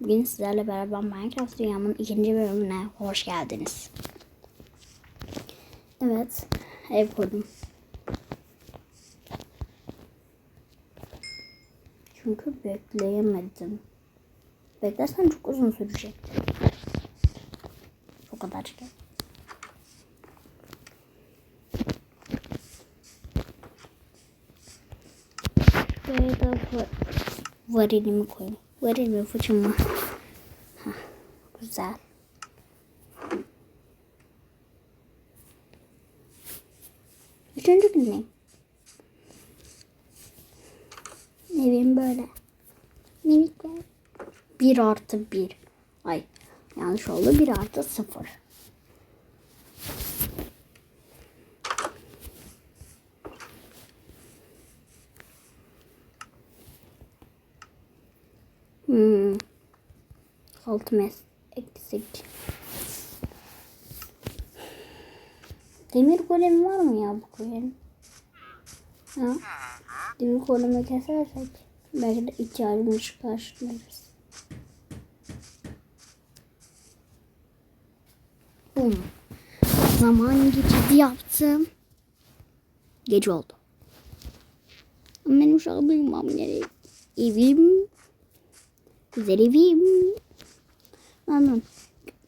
Bugün sizlerle beraber Minecraft dünyamın ikinci bölümüne hoş geldiniz. Evet, ev kurdum. Çünkü bekleyemedim. Beklersen çok uzun sürecek. O kadar işte. Buraya da va- varilimi koyayım. Göremiyor fıçımı. Heh, güzel. Üçüncü gündeyim. Evim böyle. Minikler. 1 artı 1. Ay yanlış oldu. 1 artı 0. 6 mes eksik. Demir golem var mı ya bu koyun? Ha? Demir golemi kesersek belki de iki ayrılmış karşılarız. Bum. Zaman geçidi yaptım. Gece oldu. Benim şu an uyumam gerek. Evim. Güzel evim. Anladım.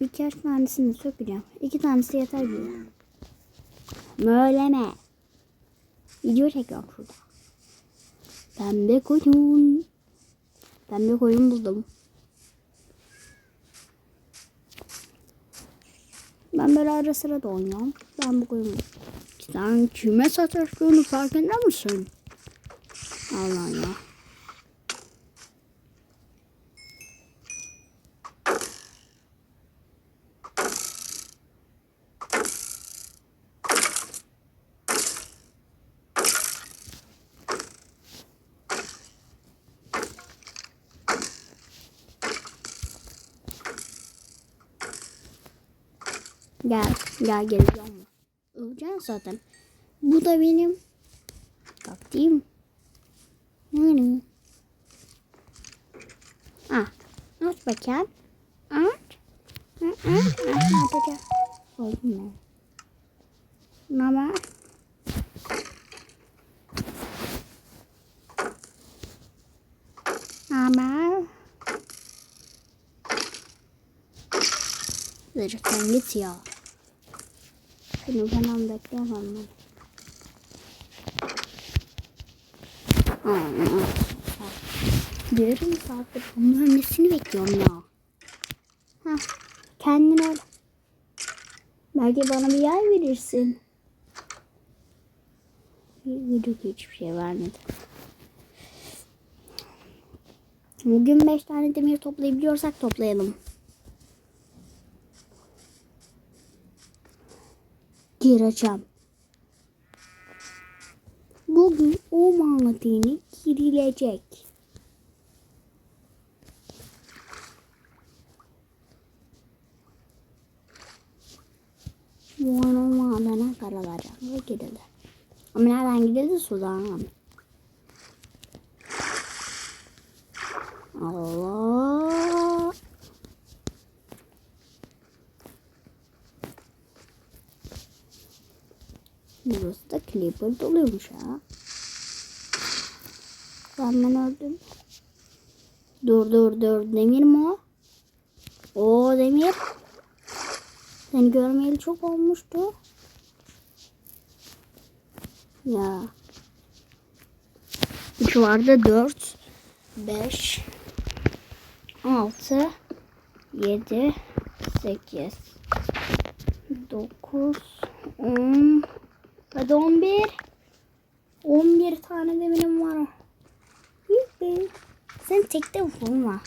Birkaç tanesini sökeceğim. İki tanesi yeter bize. Möyleme. Video çekiyorum şurada. Pembe koyun. Pembe koyun buldum. Ben böyle ara sıra da oynuyorum. Ben bu koyunu. Sen kime sataştığını farkında mısın? Allah ya. Gel, gel geleceğim. Öleceksin zaten. Bu da benim taktiğim. Yani. Ah, aç bakayım. Aç. Aç, aç, ne yapacağım? Oldu mu? Ne haber? Lütfen git. Seni falan bekleyemem ben. Yarım saattir onun ölmesini bekliyorum ya. Heh, kendin öl. Belki bana bir yer verirsin. Yok hiçbir şey vermedi. Bugün beş tane demir toplayabiliyorsak toplayalım. Gireceğim. Bugün o madeni girilecek. Bu an o madene karalacak ve girilir. Ama nereden gidildi? Sudan. Allah. Da Clipper doluyormuş ha. Ben ben öldüm. Dur dur dur. Demir mi o? Oo Demir. Seni görmeyeli çok olmuştu. Ya. Üç vardı. Dört. Beş. Altı. Yedi. Sekiz. Dokuz. On. Hadi 11. 11 tane demirim var. Yuppi. Sen tekte vurma.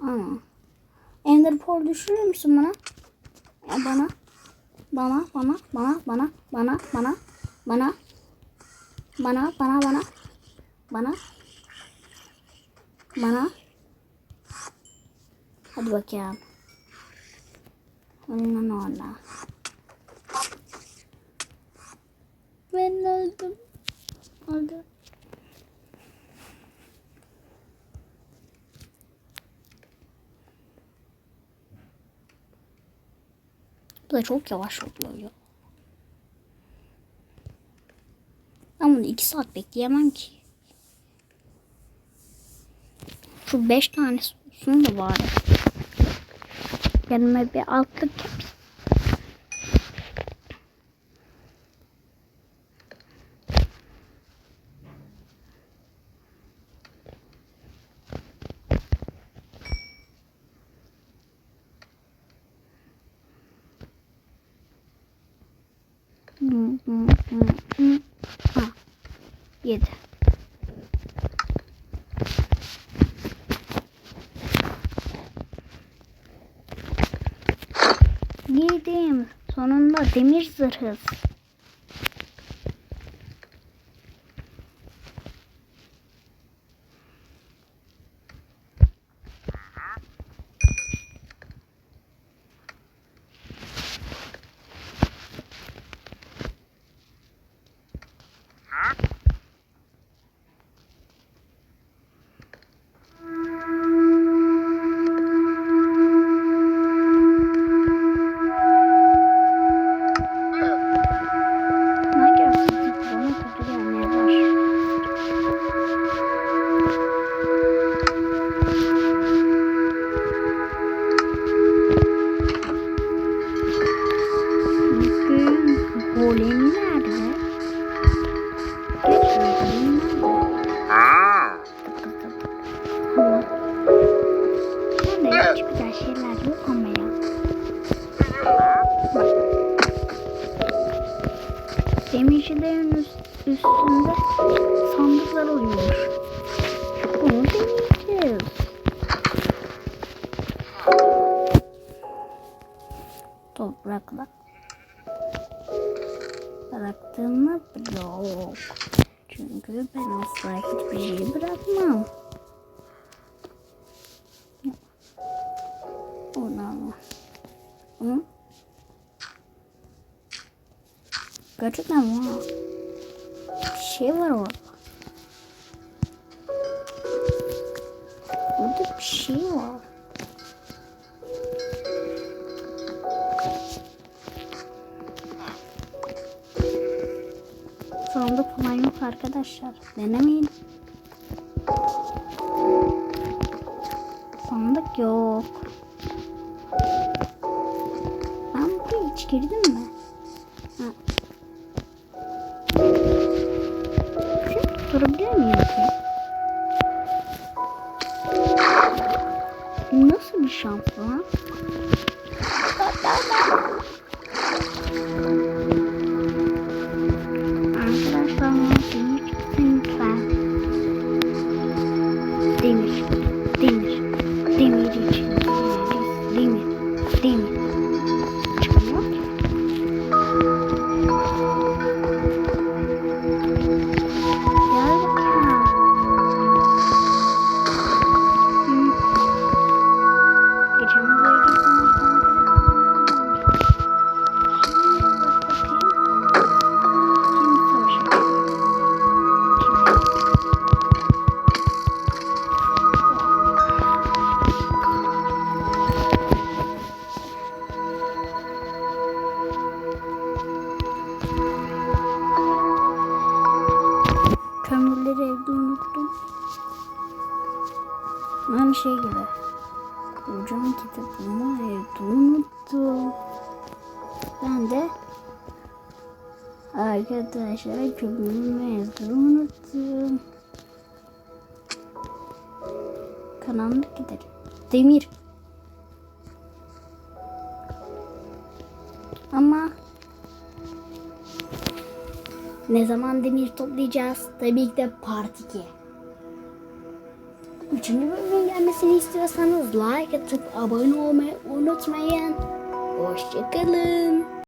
Ana. Ender Pearl düşürür müsün bana? Ya bana. Bana, bana, bana, bana, bana, bana, bana. Bana, bana, bana. Bana. Bana. Hadi bakayım. Onunla orada. Ben öldüm. Öldüm. Bu da çok yavaş oluyor ya. Ben bunu iki saat bekleyemem ki. Şu beş tanesini de bari. Yanıma bir altlık yapayım. 7. Yedim. Sonunda demir zırhız. Golem nerede? Geç golem nerede? Bende hiç güzel şeyler yok ama ya. Bak. Demircilerin üst- üstünde sandıklar oluyormuş. Bunu deneyeceğiz. Toprakla. Çünkü ben asla hiçbir şey bırakmam. Onu alma. Hı? Gerçekten mi? ha? Bir şey var orada. Burada bir şey var. Arkadaşlar. Denemeyin. Sandık yok. Ben buraya hiç girdim mi? Şey gibi. Hocam kitabımı evde unuttum. Ben de arkadaşlar kömürümü evde unuttum. Karanlık giderim. Demir. Ama ne zaman demir toplayacağız? Tabii ki de part 2. Üçüncü bölümün gelmesini istiyorsanız like atıp abone olmayı unutmayın. Hoşçakalın.